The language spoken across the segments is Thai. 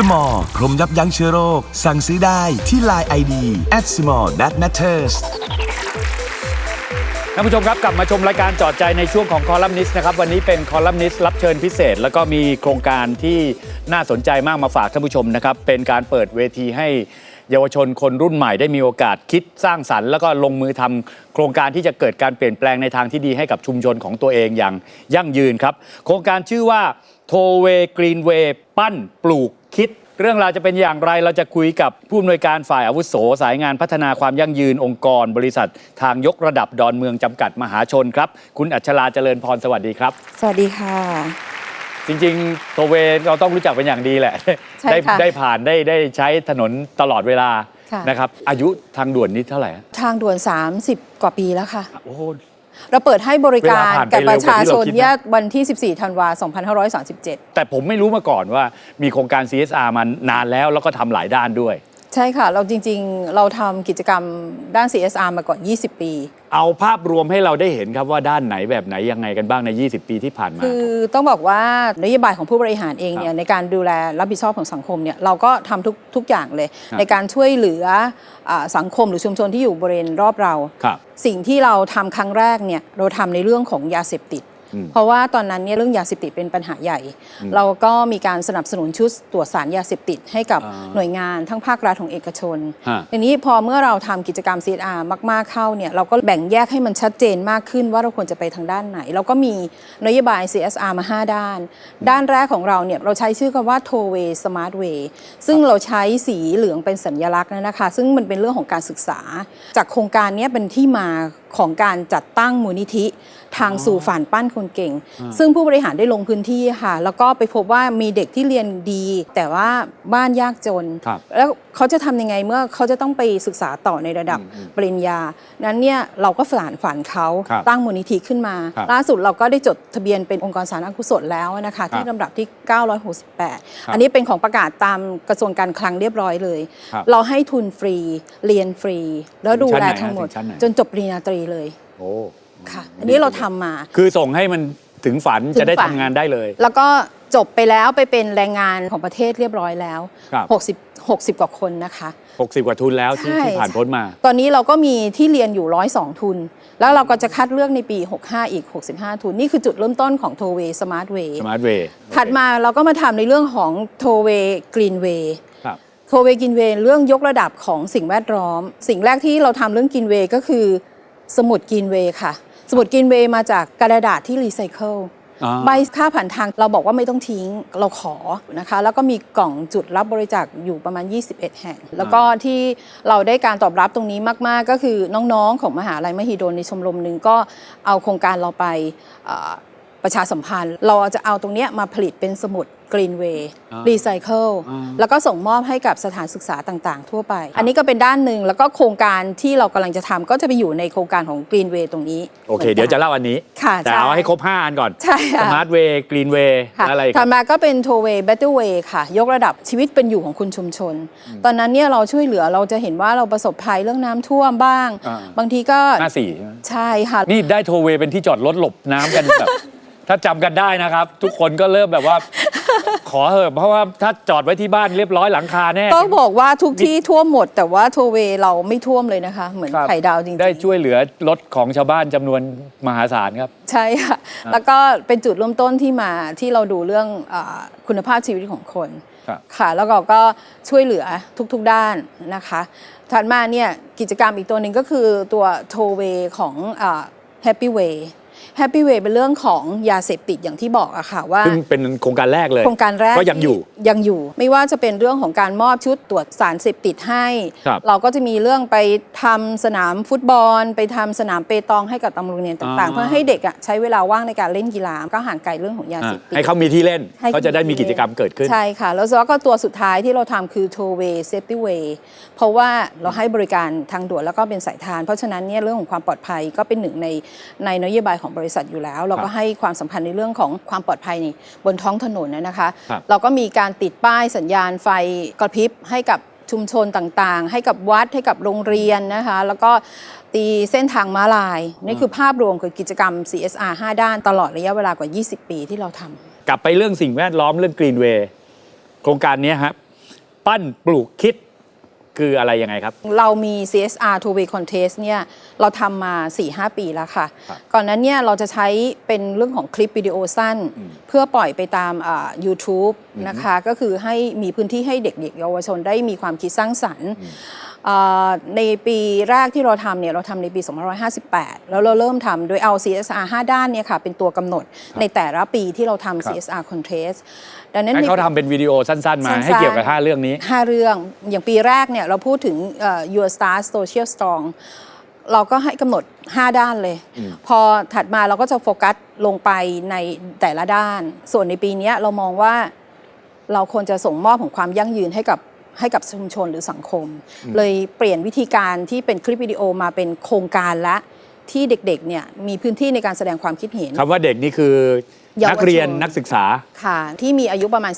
Small พรมยับยั้งเชื้อโรค สั่งซื้อได้ที่ Line ID at small that matters ท่านผู้ชมครับกลับมาชมรายการจอดใจในช่วงของคอลัมนิสต์นะครับวันนี้เป็นคอลัมนิสต์รับเชิญพิเศษ แล้วก็มีโครงการที่น่าสนใจมากมาฝากท่านผู้ชมนะครับเป็นการเปิดเวทีให้เยาวชนคนรุ่นใหม่ได้มีโอกาสคิดสร้างสรรค์ แล้วก็ลงมือทำโครงการที่จะเกิดการเปลี่ยนแปลงในทางที่ดีให้กับชุมชนของตัวเองอย่างยั่งยืนครับ โครงการชื่อว่าโทเวกรีนเวปั้นปลูก คิด เรื่องราวจะเป็นอย่างไรเราจะคุยกับผู้อำนวยการฝ่ายอาวุโส สายงานพัฒนาความยั่งยืนองค์กร บริษัท ทางยกระดับดอนเมืองจำกัดมหาชนครับ คุณอัชราเจริญพรสวัสดีครับ สวัสดีค่ะ จริงๆโทเวเราต้องรู้จักเป็นอย่างดีแหละ ใช่ได้ค่ะ ได้ผ่านได้ได้ใช้ถนนตลอดเวลาค่ะ นะครับอายุทางด่วนนี้เท่าไหร่ฮะทางด่วน 30 กว่าปีแล้วค่ะ โอ้โห เราเปิดให้บริการเวลาผ่านไปกับประชาชนเร็วกว่าที่เราคิดนะเนี่ยวันที่ 14 ธันวา2537 แต่ผมไม่รู้มาก่อนว่ามีโครงการ CSR มานานแล้วแล้วก็ทำหลายด้านด้วย ใช่ค่ะ เราจริงๆ เราทำกิจกรรมด้าน CSR มาก่อน 20 ปี เอาภาพรวมให้เราได้เห็นครับว่าด้านไหนแบบไหนยังไงกันบ้างใน 20 ปีที่ผ่านมา คือต้องบอกว่านโยบายของผู้บริหารเองเนี่ยในการดูแลรับผิดชอบของสังคมเนี่ยเราก็ทำทุกทุกอย่างเลยครับในการช่วยเหลืออาสังคมหรือชุมชนที่อยู่บริเวณรอบเราครับสิ่งที่เราทำครั้งแรกเนี่ยเราทำในเรื่องของยาเสพติดอืม เพราะว่าตอนนั้นเนี่ยเรื่องยาเสพติดเป็นปัญหาใหญ่อืมเราก็มีการสนับสนุนชุดตรวจสารยาเสพติดให้กับอ่าหน่วยงานทั้งภาครัฐของเอกชนฮะทีนี้พอเมื่อเราทำกิจกรรม CSR มาก ๆเข้าเนี่ยเราก็แบ่งแยกให้มันชัดเจนมากขึ้นว่าเราควรจะไปทางด้านไหน เราก็มีนโยบาย CSR มา 5 ด้าน ด้านแรกของเราเนี่ยเราใช้ชื่อกันว่า t o w a y Smart Way ซึ่งเราใช้สีเหลืองเป็นสัญลักษณ์นะคะ ซึ่งมันเป็นเรื่องของการศึกษา จากโครงการเนี้ยเป็นที่มา ของการจัดตั้งมูลนิธิทางสู่ฝันปั้นคนเก่ง ซึ่งผู้บริหารได้ลงพื้นที่ค่ะ แล้วก็ไปพบว่ามีเด็กที่เรียนดี แต่ว่าบ้านยากจนครับแล้วเขาจะทำยังไงเมื่อเขาจะต้องไปศึกษาต่อในระดับอืมอืมปริญญา นั้นเนี่ยเราก็ฝันฝันเขาครับตั้งมูลนิธิขึ้นมาครับล่าสุดเราก็ได้จดทะเบียนเป็นองค์กรสาธารณกุศลแล้วนะคะครับที่ลำดับที่ครับ968 อันนี้เป็นของประกาศตามกระทรวงการคลังเรียบร้อยเลยครับเราให้ทุนฟรีเรียนฟรี แล้วดูแลถึงชั้นไหนทั้งหมดถึงชั้นไหนจนจบปริญญาตรีเลย โอ้ค่ะ อันนี้เราทำมา คือส่งให้มันถึงฝันถึงจะได้ฝัทำน งานได้เลย แล้วก็จบไปแล้วไปเป็นแรงงานของประเทศเรียบร้อยแล้วครับ 60 60 กว่าคนนะคะ 60 กว่าทุนแล้วที่ใช่ ที่ผ่านพ้นมา ตอนนี้เราก็มีที่เรียนอยู่ร้อยสองทุน แล้วเราก็จะคัดเลือกในปี 65 อีก 65 ทุน นี่คือจุดเริ่มต้นของ t o w a y Smart Way Smart Way ถัดมาเราก็มาทำในเรื่องของ t o w a y Green Way ครับ t o w a y Green Way เรื่องยกระดับของสิ่งแวดล้อม สิ่งแรกที่เราทำเรื่อง Green Way ก็คือ สมุด Green Way ค่ะ สมุด Green Way มาจากกระดาษที่รีไซเคิลอ่าใบค่าผ่านทางเราบอกว่าไม่ต้องทิ้งเราขอนะคะ แล้วก็มีกล่องจุดรับบริจาคอยู่ประมาณ 21 แห่ง แล้วก็ที่เราได้การตอบรับตรงนี้มาก ๆ ก็คือน้อง ๆ ของมหาลัยมหิดลในชมรมหนึ่งก็เอาโครงการเราไปเอ่อ ประชาสัมพันธ์ เราจะเอาตรงเนี้ยมาผลิตเป็นสมุด Greenway อ่ารีไซเคิลอ่า แล้วก็ส่งมอบให้กับสถานศึกษาต่าง ๆ ทั่วไป อันนี้ก็เป็นด้านหนึ่งแล้วก็โครงการที่เรากำลังจะทำก็จะไปอยู่ในโครงการของ Greenway ตรงนี้โอเค หมืนกันเดี๋ยวจะเล่าอันนี้ ค่ะแต่ใช่เอาให้ครบ 5 อันก่อน ใช่ค่ะ Smart Way Green Way ค่ะและอะไรอีก ถัดมาก็เป็นโทเว Better Way ค่ะ ยกระดับชีวิตเป็นอยู่ของคุณชุมชน ตอนนั้นเนี่ยเราช่วยเหลือเราจะเห็นว่าเราประสบภัยเรื่องน้ำท่วมบ้าง อ่า บางทีก็หน้าสี่ใช่ไหมใช่ค่ะ นี่ได้โทเวเป็นที่จอดรถหลบน้ำกันแบบ ถ้าจำกันได้นะครับ ทุกคนก็เริ่มแบบว่า ขอเหอะเพราะว่าถ้าจอดไว้ที่บ้านเรียบร้อยหลังคาแน่ ต้องบอกว่าทุกที่ท่วมหมด แต่ว่าโทเวเราไม่ท่วมเลยนะคะ เหมือนครับไข่ดาวจริงๆ ได้ช่วยเหลือรถของชาวบ้านจำนวนมหาศาลครับ ใช่ค่ะ แล้วก็เป็นจุดเริ่มต้นที่มาที่เราดูเรื่องอาคุณภาพชีวิตของคนครับ ค่ะ แล้วเราก็ช่วยเหลือทุกๆด้านนะคะถัดมาเนี่ยกิจกรรมอีกตัวหนึ่งก็คือตัวโทเวของแฮปปี้เวย์ แฮปปี้เวย์เป็นเรื่องของยาเสพติดอย่างที่บอกอะค่ะว่า ซึ่งเป็นโครงการแรกเลย โครงการแรกก็ยังอยู่ที่ยังอยู่ ไม่ว่าจะเป็นเรื่องของการมอบชุดตรวจสารเสพติดให้ ครับเราก็จะมีเรื่องไปทำสนามฟุตบอล ไปทำสนามเปตองให้กับตำรวจเรียนต่างอ่าๆเพื่อให้เด็กอะใช้เวลาว่างในการเล่นกีฬาก็ห่างไกลเรื่องของยาอะเสพติด ให้เขามีที่เล่นให้เขาจะได้มีกิจกรรมเกิดขึ้น ใช่ค่ะ แล้วก็ตัวสุดท้ายที่เราทำคือ Toll Way Safety Way เพราะว่าเราให้บริการทางด่วนแล้วก็เป็นสายทาน เพราะฉะนั้นเนี่ยเรื่องของความปลอดภัยก็เป็นหนึ่งในในนโยบายของบริษัทอยู่แล้ว เราก็ให้ความสำคัญในเรื่องของความปลอดภัยในบนท้องถนนนะคะครับเราก็มีการติดป้ายสัญญาณไฟกระพริบให้กับชุมชนต่างๆ ให้กับวัดให้กับโรงเรียนนะคะ แล้วก็ตีเส้นทางม้าลาย นี่คือภาพรวมของกิจกรรม CSR 5 ด้านตลอดระยะเวลากว่า 20 ปีที่เราทำกลับไปเรื่องสิ่งแวดล้อมเรื่อง Green Way โครงการเนี้ยครับปั้นปลูกคิด คืออะไรยังไงครับ เรามี CSR two way contest เนี่ยเราทำมา 4-5 ปีแล้วค่ะ ครับก่อนนั้นเนี่ยเราจะใช้เป็นเรื่องของคลิปวิดีโอสั้นเพื่อปล่อยไปตามอ่า YouTube นะคะ ก็คือให้มีพื้นที่ให้เด็กๆเยาวชนได้มีความคิดสร้างสรรค์อ่า ในปีแรกที่เราทำเนี่ยเราทำในปี 2558 แล้วเราเริ่มทำโดยเอา CSR 5 ด้านเนี่ยค่ะเป็นตัวกำหนดในแต่ละปีที่เราทำ CSR contest ดังนั้นให้ในเขาทำเป็นวิดีโอสั้นๆ มาสั้นๆให้เกี่ยวกับห้าเรื่องนี้ห้าเรื่องอย่างปีแรกเนี่ยเราพูดถึงเอ่อ Your Star Social Strong เราก็ให้กำหนด 5 ด้านเลย พอถัดมาเราก็จะโฟกัสลงไปในแต่ละด้าน ส่วนในปีเนี้ยเรามองว่าเราควรจะส่งมอบของความยั่งยืนให้กับ ให้กับชุมชนหรือสังคม เลยเปลี่ยนวิธีการที่เป็นคลิปวิดีโอมาเป็นโครงการละที่เด็กๆเนี่ยมีพื้นที่ในการแสดงความคิดเห็น คำว่าเด็กนี่คือ เยาวชน นักเรียนนักศึกษา ค่ะ ที่มีอายุประมาณ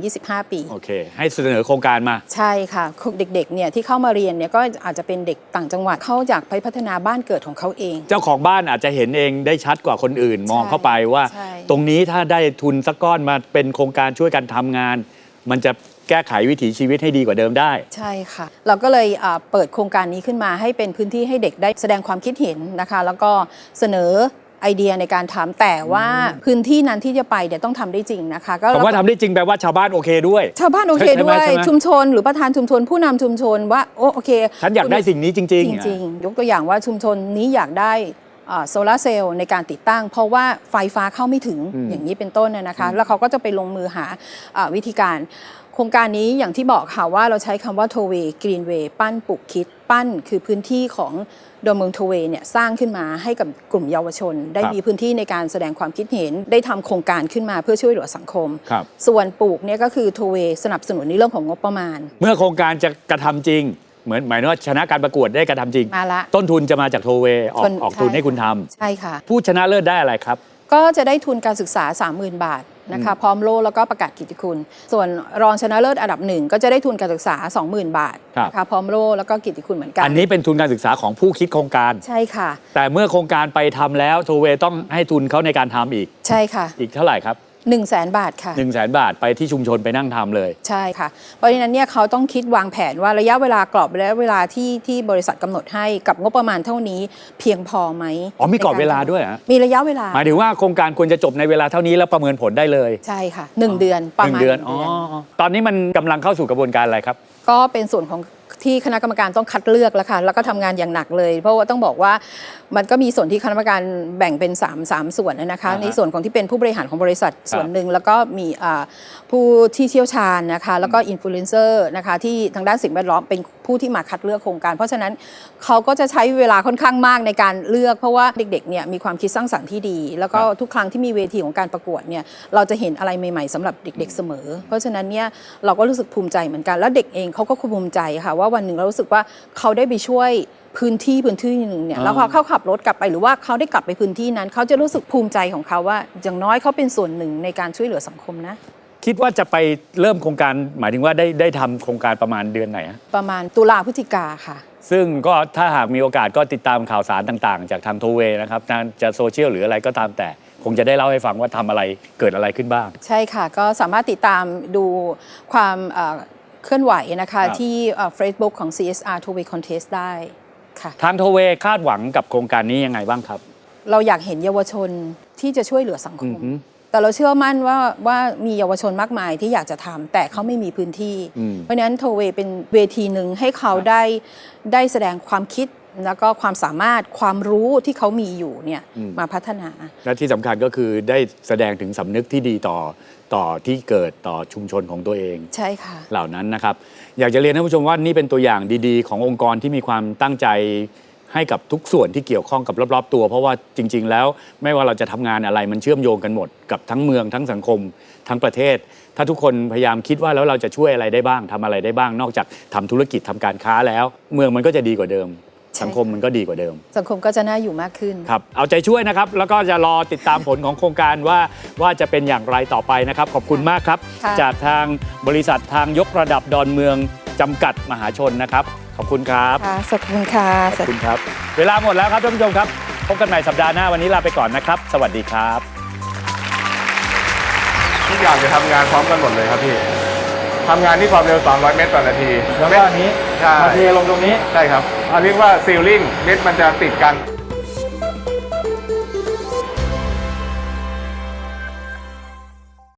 18-25 ปี โอเค ให้เสนอโครงการมา ใช่ค่ะเด็กๆเนี่ยที่เข้ามาเรียนเนี่ยก็อาจจะเป็นเด็กต่างจังหวัดเขาอยากไปพัฒนาบ้านเกิดของเขาเอง เจ้าของบ้านอาจจะเห็นเองได้ชัดกว่าคนอื่นมองเข้าไปว่า ใช่ ตรงนี้ถ้าได้ทุนสักก้อนมาเป็นโครงการช่วยกันทำงาน มันจะ แก้ไขวิถีชีวิตให้ดีกว่าเดิมได้ ใช่ค่ะ เราก็เลยอ่าเปิดโครงการนี้ขึ้นมาให้เป็นพื้นที่ให้เด็กได้แสดงความคิดเห็นนะคะ แล้วก็เสนอไอเดียในการทำแต่ว่าพื้นที่นั้นที่จะไปเนี่ยต้องทำได้จริงนะคะ ก็ผมว่าทำได้จริงแปลว่าชาวบ้านโอเคด้วย ชาวบ้านโอเคใช่ไหมด้วยใช่ไหม ชุมชน หรือประธานชุมชนผู้นำชุมชนว่าโอโอเคฉันอยากได้สิ่งนี้จริงๆจอะริง ๆ ยกตัวอย่างว่าชุมชนนี้อยากได้ โซลาร์เซลล์ในการติดตั้ง เพราะว่าไฟฟ้าเข้าไม่ถึงอืมอย่างนี้เป็นต้นน่ะนะคะ แล้วเขาก็จะไปลงมือหาอ่าวิธีการ โครงการนี้อย่างที่บอกค่ะว่าเราใช้คำว่าโทเวกรีนเวย์ปั้นปลูกคิด ปั้นคือพื้นที่ของโดยเมืองโทเวเนี่ยสร้างขึ้นมาให้กับกลุ่มเยาวชน ได้มีพื้นที่ในการแสดงความคิดเห็น ได้ทำโครงการขึ้นมาเพื่อช่วยเหลือสังคมครับส่วนปลูกเนี่ยก็คือโทเวสนับสนุนในเรื่องของงบประมาณ เมื่อโครงการจะกระทำจริง เหมือนหมายถึงว่าชนะการประกวดได้กระทำจริง มาละ ต้นทุนจะมาจากโทเวออกคนออกทุนใช่ให้คุณทำใช่ค่ะ ผู้ชนะเลิศได้อะไรครับ ก็จะได้ทุนการศึกษา 30,000 บาทนะคะพร้อมโล่แล้วก็ประกาศกิตติคุณ ส่วนรองชนะเลิศอันดับหนึ่งก็จะได้ทุนการศึกษา 20,000 บาทครับ นะคะพร้อมโล่แล้วก็กิตติคุณเหมือนกันอันนี้เป็นทุนการศึกษาของผู้คิดโครงการ ใช่ค่ะ แต่เมื่อโครงการไปทำแล้วโทเวต้องให้ทุนเขาในการทำอีกใช่ค่ะ อีกเท่าไหร่ครับ 1 0 0 0 0แสนบาทค่ะ1นึ่งแสนบาทไปที่ชุมชนไปนั่งทำเลย ใช่ค่ะ เพราะฉะนั้นเนี่ยเขาต้องคิดวางแผนว่าระยะเวลากรอบระยะเวลาที่ที่บริษัทกำหนดให้กับงบประมาณเท่านี้เพียงพอไหมอ๋อมีกรอบในเวลาด้วยเหรอ มีระยะเวลา หมายถึงว่าโครงการควรจะจบในเวลาเท่านี้แล้วประเมินผลได้เลยใช่ค่ะ 1 เดือนประหนึ่มางณเดือนหอ๋องตอนนี้มันกำลังเข้าสู่กระบวนการอะไรครับ ก็เป็นส่วนของ ที่คณะกรรมการต้องคัดเลือกแล้วค่ะแล้วก็ทำงานอย่างหนักเลย เพราะว่าต้องบอกว่ามันก็มีส่วนที่คณะกรรมการแบ่งเป็น3 3ส่วนนะคะอ่าฮะในส่วนของที่เป็นผู้บริหารของบริษัทครับส่วนหนึ่งแล้วก็มีอ่าผู้ที่เชี่ยวชาญนะคะแล้วก็อินฟลูเอนเซอร์นะคะที่ทางด้านสิ่งแวดล้อมเป็น ผู้ที่มาคัดเลือกโครงการ เพราะฉะนั้นเขาก็จะใช้เวลาค่อนข้างมากในการเลือก เพราะว่าเด็กๆเนี่ยมีความคิดสร้างสรรค์ที่ดี แล้วก็ทุกครั้งที่มีเวทีของการประกวดเนี่ยเราจะเห็นอะไรใหม่ๆสำหรับเด็ก ๆเสมอ เพราะฉะนั้นเนี่ยเราก็รู้สึกภูมิใจเหมือนกัน แล้วเด็กเองเขาก็ภูมิใจค่ะว่าวันหนึ่งเรารู้สึกว่าเขาได้ไปช่วยพื้นที่พื้นที่หนึ่งเนี่ยอ่าแล้วพอเขาขับรถกลับไปหรือว่าเขาได้กลับไปพื้นที่นั้น เขาจะรู้สึกภูมิใจของเขาว่า อย่างน้อยเขาเป็นส่วนหนึ่งในการช่วยเหลือสังคมนะ คิดว่าจะไปเริ่มโครงการหมายถึงว่าได้ได้ทำโครงการประมาณเดือนไหนฮะประมาณตุลาพฤศจิกาค่ะ ซึ่งก็ถ้าหากมีโอกาสก็ติดตามข่าวสารต่างๆ จากทางโทเวนะครับทางจะโซเชียลหรืออะไรก็ตามแต่ คงจะได้เล่าให้ฟังว่าทำอะไรเกิดอะไรขึ้นบ้าง ใช่ค่ะ ก็สามารถติดตามดูความเอ่อเคลื่อนไหวนะคะครับที่เฟซบุ๊กของ CSR Two Way Contest ได้ค่ะ ทางโทเวคาดหวังกับโครงการนี้ยังไงบ้างครับ เราอยากเห็นเยาวชนที่จะช่วยเหลือสังคอืมอฮึ แต่เราเชื่อมั่นว่าว่ามีเยาวชนมากมายที่อยากจะทำแต่เขาไม่มีพื้นที่ อืม เพราะฉะนั้นโทเวเป็นเวทีหนึ่งให้เขาได้ได้แสดงความคิดแล้วก็ความสามารถความรู้ที่เขามีอยู่เนี่ยมาพัฒนา และที่สำคัญก็คือได้แสดงถึงสำนึกที่ดีต่อต่อที่เกิดต่อชุมชนของตัวเอง ใช่ค่ะ เหล่านั้นนะครับ อยากจะเรียนท่านผู้ชมว่านี่เป็นตัวอย่างดีๆ ขององค์กรที่มีความตั้งใจ ให้กับทุกส่วนที่เกี่ยวข้องกับรอบๆตัว เพราะว่าจริง ๆ แล้วไม่ว่าเราจะทำงานอะไรมันเชื่อมโยงกันหมด กับทั้งเมืองทั้งสังคม ทั้งประเทศ ถ้าทุกคนพยายามคิดว่าแล้วเราจะช่วยอะไรได้บ้างทำอะไรได้บ้าง นอกจากทำธุรกิจทำการค้าแล้ว เมืองมันก็จะดีกว่าเดิมใช่สังคมมันก็ดีกว่าเดิม สังคมก็จะน่าอยู่มากขึ้นครับเอาใจช่วยนะครับ แล้วก็จะรอติดตามผลของโครงการว่าว่าจะเป็นอย่างไรต่อไปนะครับ ขอบคุณมากครับค่ะจากทางบริษัททางยกระดับดอนเมือง จำกัดมหาชนนะครับ ขอบคุณครับ ค่ะขอบคุณค่ะ ขอบคุณครับ เวลาหมดแล้วครับท่านผู้ชมครับ พบกันใหม่สัปดาห์หน้าวันนี้ลาไปก่อนนะครับ สวัสดีครับ ทุกอย่างจะทำงานพร้อมกันหมดเลยครับพี่ททำงานที่ความเร็ว 300 เมตรต่อนาทีแล้วก็อันนี้ใช่มาเทลงตรงนี้ ใช่ครับอันเรียกว่าซีลลิ่งเม็ดมันจะติดกัน